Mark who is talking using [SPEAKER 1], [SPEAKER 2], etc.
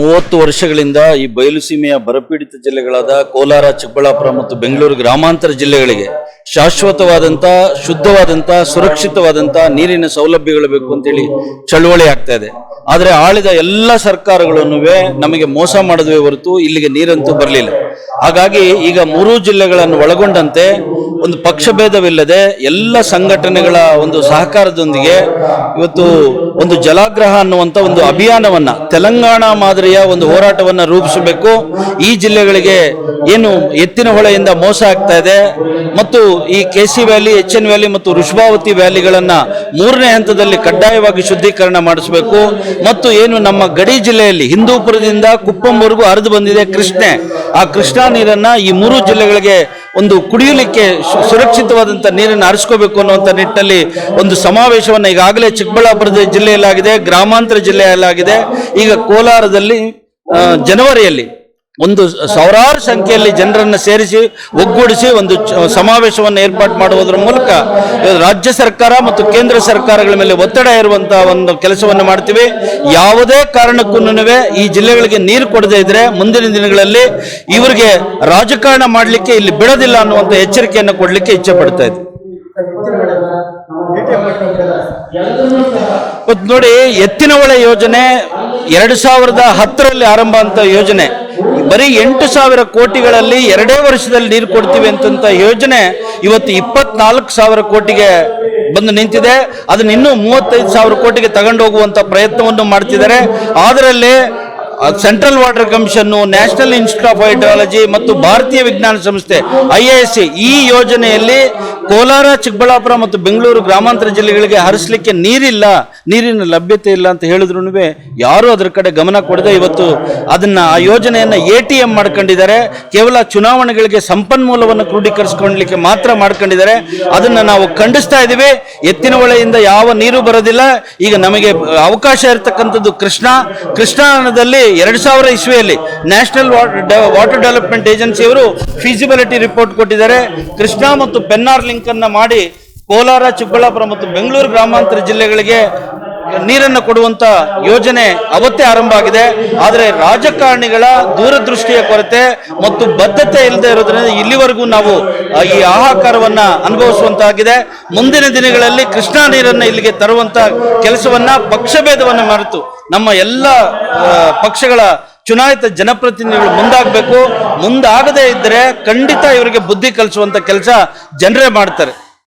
[SPEAKER 1] ಮೂವತ್ತು ವರ್ಷಗಳಿಂದ ಈ ಬಯಲುಸೀಮೆಯ ಬರಪೀಡಿತ ಜಿಲ್ಲೆಗಳಾದ ಕೋಲಾರ, ಚಿಕ್ಕಬಳ್ಳಾಪುರ ಮತ್ತು ಬೆಂಗಳೂರು ಗ್ರಾಮಾಂತರ ಜಿಲ್ಲೆಗಳಿಗೆ ಶಾಶ್ವತವಾದಂಥ ಶುದ್ಧವಾದಂಥ ಸುರಕ್ಷಿತವಾದಂಥ ನೀರಿನ ಸೌಲಭ್ಯಗಳು ಬೇಕು ಅಂತೇಳಿ ಚಳುವಳಿ ಆಗ್ತಾ ಇದೆ. ಆದರೆ ಆಳಿದ ಎಲ್ಲ ಸರ್ಕಾರಗಳನ್ನು ನಮಗೆ ಮೋಸ ಮಾಡಿದ್ವಿ ಹೊರತು ಇಲ್ಲಿಗೆ ನೀರಂತೂ ಬರಲಿಲ್ಲ. ಹಾಗಾಗಿ ಈಗ ಮೂರು ಜಿಲ್ಲೆಗಳನ್ನು ಒಳಗೊಂಡಂತೆ ಒಂದು ಪಕ್ಷಭೇದವಿಲ್ಲದೆ ಎಲ್ಲ ಸಂಘಟನೆಗಳ ಒಂದು ಸಹಕಾರದೊಂದಿಗೆ ಇವತ್ತು ಒಂದು ಜಲಾಗ್ರಹ ಅನ್ನುವಂತ ಒಂದು ಅಭಿಯಾನವನ್ನ, ತೆಲಂಗಾಣ ಮಾದರಿಯ ಒಂದು ಹೋರಾಟವನ್ನ ರೂಪಿಸಬೇಕು. ಈ ಜಿಲ್ಲೆಗಳಿಗೆ ಏನು ಎತ್ತಿನ ಹೊಳೆಯಿಂದ ಮೋಸ ಆಗ್ತಾ ಇದೆ, ಮತ್ತು ಈ K C valley H N valley ಮತ್ತು ಋಷಭಾವತಿ ವ್ಯಾಲಿಗಳನ್ನು ಮೂರನೇ ಹಂತದಲ್ಲಿ ಕಡ್ಡಾಯವಾಗಿ ಶುದ್ಧೀಕರಣ ಮಾಡಿಸಬೇಕು. ಮತ್ತು ಏನು ನಮ್ಮ ಗಡಿ ಜಿಲ್ಲೆಯಲ್ಲಿ ಹಿಂದೂಪುರದಿಂದ ಕುಪ್ಪಂವರೆಗೂ ಹರಿದು ಬಂದಿದೆ ಕೃಷ್ಣೆ. ಆ ಕೃಷ್ಣಾ ನೀರನ್ನ ಈ ಮೂರು ಜಿಲ್ಲೆಗಳಿಗೆ ಒಂದು ಕುಡಿಯಲಿಕ್ಕೆ ಸುರಕ್ಷಿತವಾದಂಥ ನೀರನ್ನು ಹರಿಸ್ಕೋಬೇಕು ಅನ್ನುವಂಥ ನಿಟ್ಟಿನಲ್ಲಿ ಒಂದು ಸಮಾವೇಶವನ್ನು ಈಗಾಗಲೇ ಚಿಕ್ಕಬಳ್ಳಾಪುರದ ಜಿಲ್ಲೆಯಲ್ಲಾಗಿದೆ, ಗ್ರಾಮಾಂತರ ಜಿಲ್ಲೆಯಲ್ಲಾಗಿದೆ. ಈಗ ಕೋಲಾರದಲ್ಲಿ ಜನವರಿಯಲ್ಲಿ ಒಂದು ಸಾವಿರಾರು ಸಂಖ್ಯೆಯಲ್ಲಿ ಜನರನ್ನು ಸೇರಿಸಿ, ಒಗ್ಗೂಡಿಸಿ ಒಂದು ಸಮಾವೇಶವನ್ನು ಏರ್ಪಾಡು ಮಾಡುವುದರ ಮೂಲಕ ರಾಜ್ಯ ಸರ್ಕಾರ ಮತ್ತು ಕೇಂದ್ರ ಸರ್ಕಾರಗಳ ಮೇಲೆ ಒತ್ತಡ ಇರುವಂತಹ ಒಂದು ಕೆಲಸವನ್ನು ಮಾಡ್ತೀವಿ. ಯಾವುದೇ ಕಾರಣಕ್ಕೂ ಈ ಜಿಲ್ಲೆಗಳಿಗೆ ನೀರು ಕೊಡದೇ ಇದ್ರೆ ಮುಂದಿನ ದಿನಗಳಲ್ಲಿ ಇವರಿಗೆ ರಾಜಕಾರಣ ಮಾಡಲಿಕ್ಕೆ ಇಲ್ಲಿ ಬಿಡೋದಿಲ್ಲ ಅನ್ನುವಂಥ ಎಚ್ಚರಿಕೆಯನ್ನು ಕೊಡಲಿಕ್ಕೆ ಇಚ್ಛೆ ಪಡ್ತಾ ಇದೆ ನೋಡಿ ಎತ್ತಿನ ಒಳ ಯೋಜನೆ ಎರಡು ಸಾವಿರದ ಹತ್ತರಲ್ಲಿ ಆರಂಭ ಅಂತ ಯೋಜನೆ. ಬರೀ ಎಂಟು ಸಾವಿರ ಕೋಟಿಗಳಲ್ಲಿ ಎರಡೇ ವರ್ಷದಲ್ಲಿ ನೀರು ಕೊಡ್ತೀವಿ ಅಂತಂತ ಯೋಜನೆ ಇವತ್ತು ಇಪ್ಪತ್ನಾಲ್ಕು ಸಾವಿರ ಕೋಟಿಗೆ ಬಂದು ನಿಂತಿದೆ. ಅದನ್ನ ಇನ್ನೂ ಮೂವತ್ತೈದು ಸಾವಿರ ಕೋಟಿಗೆ ತಗೊಂಡು ಹೋಗುವಂತ ಪ್ರಯತ್ನವನ್ನು ಮಾಡ್ತಿದ್ದಾರೆ. ಅದರಲ್ಲಿ central water commission national institute of hydrology ಮತ್ತು ಭಾರತೀಯ ವಿಜ್ಞಾನ ಸಂಸ್ಥೆ ಐ ಎಸ್ ಸಿ ಈ ಯೋಜನೆಯಲ್ಲಿ ಕೋಲಾರ, ಚಿಕ್ಕಬಳ್ಳಾಪುರ ಮತ್ತು ಬೆಂಗಳೂರು ಗ್ರಾಮಾಂತರ ಜಿಲ್ಲೆಗಳಿಗೆ ಹರಿಸಲಿಕ್ಕೆ ನೀರಿಲ್ಲ, ನೀರಿನ ಲಭ್ಯತೆ ಇಲ್ಲ ಅಂತ ಹೇಳಿದ್ರು ಯಾರು ಅದರ ಕಡೆ ಗಮನ ಕೊಡದೆ ಇವತ್ತು ಅದನ್ನ ಆ ಯೋಜನೆಯನ್ನ ಎ ಟಿ ಎಂ ಮಾಡ್ಕೊಂಡಿದ್ದಾರೆ. ಕೇವಲ ಚುನಾವಣೆಗಳಿಗೆ ಸಂಪನ್ಮೂಲವನ್ನು ಕ್ರೋಢೀಕರಿಸಿಕೊಳ್ಳಲಿಕ್ಕೆ ಮಾತ್ರ ಮಾಡ್ಕೊಂಡಿದ್ದಾರೆ. ಅದನ್ನ ನಾವು ಖಂಡಿಸ್ತಾ ಇದ್ದೀವಿ. ಎತ್ತಿನ ಹೊಳೆಯಿಂದ ಯಾವ ನೀರು ಬರೋದಿಲ್ಲ. ಈಗ ನಮಗೆ ಅವಕಾಶ ಇರತಕ್ಕಂಥದ್ದು ಕೃಷ್ಣ. ಕೃಷ್ಣಾದಲ್ಲಿ ಎರಡ್ ಸಾವಿರ ಇಸ್ವಿಯಲ್ಲಿ ನ್ಯಾಷನಲ್ ವಾಟರ್ ಡೆವಲಪ್ಮೆಂಟ್ ಏಜೆನ್ಸಿಯವರು ಫಿಸಿಬಿಲಿಟಿ ರಿಪೋರ್ಟ್ ಕೊಟ್ಟಿದ್ದಾರೆ. ಕೃಷ್ಣ ಮತ್ತು ಪೆನ್ನಾರ್ ಲಿಂಕ್ ಅನ್ನ ಮಾಡಿ ಕೋಲಾರ, ಚಿಕ್ಕಬಳ್ಳಾಪುರ ಮತ್ತು ಬೆಂಗಳೂರು ಗ್ರಾಮಾಂತರ ಜಿಲ್ಲೆಗಳಿಗೆ ನೀರನ್ನು ಕೊಡುವಂತ ಯೋಜನೆ ಅವತ್ತೇ ಆರಂಭ ಆಗಿದೆ. ಆದರೆ ರಾಜಕಾರಣಿಗಳ ದೂರದೃಷ್ಟಿಯ ಕೊರತೆ ಮತ್ತು ಬದ್ಧತೆ ಇಲ್ಲದೆ ಇರೋದ್ರಿಂದ ಇಲ್ಲಿವರೆಗೂ ನಾವು ಈ ಹಾಹಾಕಾರವನ್ನ ಅನುಭವಿಸುವಂತಾಗಿದೆ. ಮುಂದಿನ ದಿನಗಳಲ್ಲಿ ಕೃಷ್ಣಾ ನೀರನ್ನು ಇಲ್ಲಿಗೆ ತರುವಂತ ಕೆಲಸವನ್ನ ಪಕ್ಷಭೇದವನ್ನು ಮರೆತು ನಮ್ಮ ಎಲ್ಲ ಪಕ್ಷಗಳ ಚುನಾಯಿತ ಜನಪ್ರತಿನಿಧಿಗಳು ಮುಂದಾಗಬೇಕು. ಮುಂದಾಗದೇ ಇದ್ದರೆ ಖಂಡಿತ ಇವರಿಗೆ ಬುದ್ಧಿ ಕಲಿಸುವಂತ ಕೆಲಸ ಜನರೇ ಮಾಡ್ತಾರೆ.